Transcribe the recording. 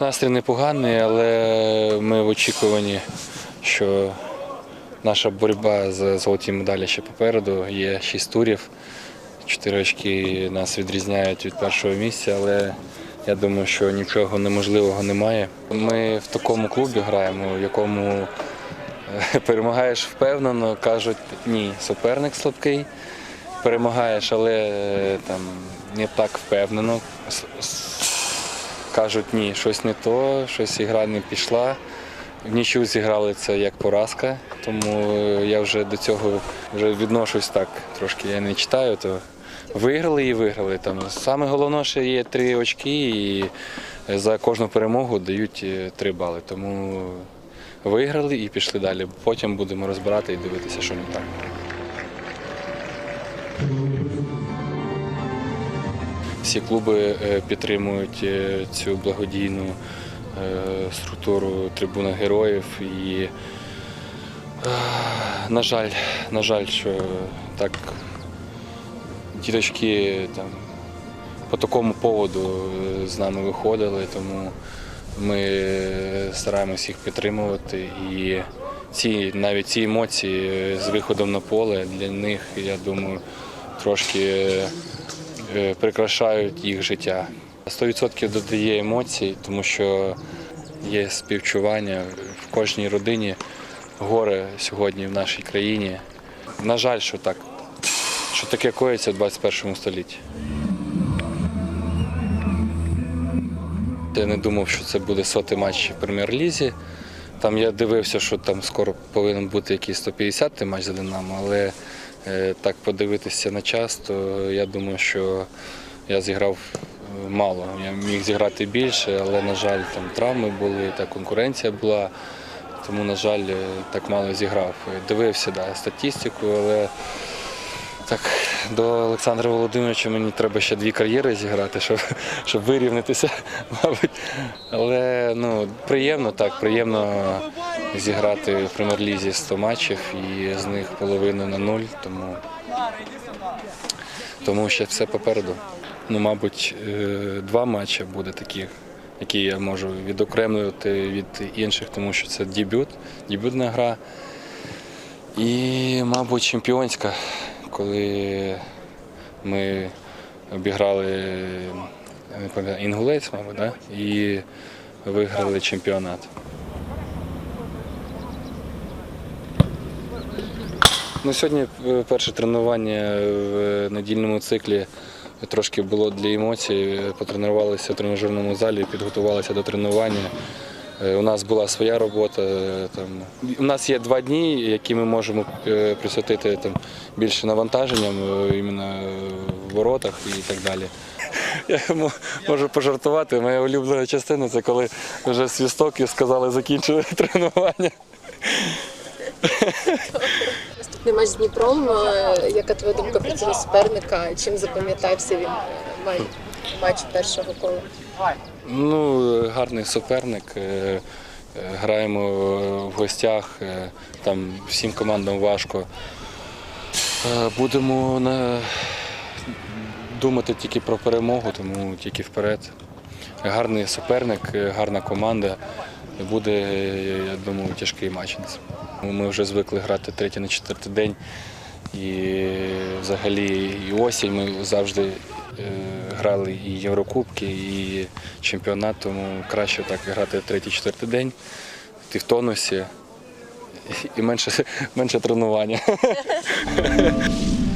Настрій непоганий, але ми в очікуванні, що наша боротьба за золоті медалі ще попереду. Є шість турів. Чотири очки нас відрізняють від першого місця, але я думаю, що нічого неможливого немає. Ми в такому клубі граємо, в якому е, перемагаєш впевнено, кажуть, ні, суперник слабкий. Перемагаєш, але е, там не так впевнено. Кажуть, ні, щось не то, щось ігра не пішла. В нічу зіграли це як поразка, тому я вже до цього вже відношусь так трошки. Я не читаю, то виграли і виграли. Там саме головне, що є три очки, і за кожну перемогу дають е, три бали. Тому виграли і пішли далі. Потім будемо розбирати і дивитися, що не так. Всі клуби е, підтримують е, цю благодійну е, структуру трибуна героїв. І, на жаль, на жаль, що так діточки там, по такому поводу з нами виходили, тому ми стараємось їх підтримувати. І ці, навіть ці емоції з виходом на поле для них, я думаю, трошки прикрашають їх життя. 100% додає емоцій, тому що є співчування в кожній родині. Горе сьогодні в нашій країні. На жаль, що так, що таке коїться в 21 столітті. Я не думав, що це буде сотий матч в прем'єр-лізі. Там я дивився, що там скоро повинен бути якийсь 150-й матч за Динамо, але е, так подивитися на час, то я думаю, що я зіграв е, мало. Я міг зіграти більше, але, на жаль, там травми були, та конкуренція була. Тому, на жаль, е, так мало зіграв. Дивився да, статистику, але так, до Олександра Володимировича мені треба ще дві кар'єри зіграти, щоб, щоб вирівнятися, мабуть. Але ну, приємно так, приємно зіграти в прем'єр-лізі 100 матчів і з них половину на нуль, тому, тому ще все попереду. Ну, мабуть, е, два матчі буде таких, які я можу відокремлювати від інших, тому що це дебют, дебютна гра. І, мабуть, чемпіонська, коли ми обіграли інгулець, мабуть, да? і виграли чемпіонат. Ну, сьогодні е, перше тренування в недільному циклі трошки було для емоцій. Потренувалися в тренажерному залі, підготувалися до тренування. Е, У нас була своя робота. е, Там. У нас є два дні, які ми можемо е, присвятити там, більше навантаженням іменно в воротах і так далі. Я можу пожартувати. Моя улюблена частина це коли вже свісток і сказали закінчили тренування. Наступний матч з Дніпром. Яка твоя думка про цього суперника? Чим запам'ятався він матч першого кола? Ну, гарний суперник. е, е, Граємо в гостях, е, там всім командам важко. Будемо на... думати тільки про перемогу, тому тільки вперед. Гарний суперник, гарна команда. Буде, я думаю, тяжкий матч. Ми вже звикли грати третій на четвертий день. І взагалі і осінь ми завжди грали і Єврокубки, і чемпіонат, тому краще так грати третій-четвертий день. Ти в тонусі і менше, менше тренування.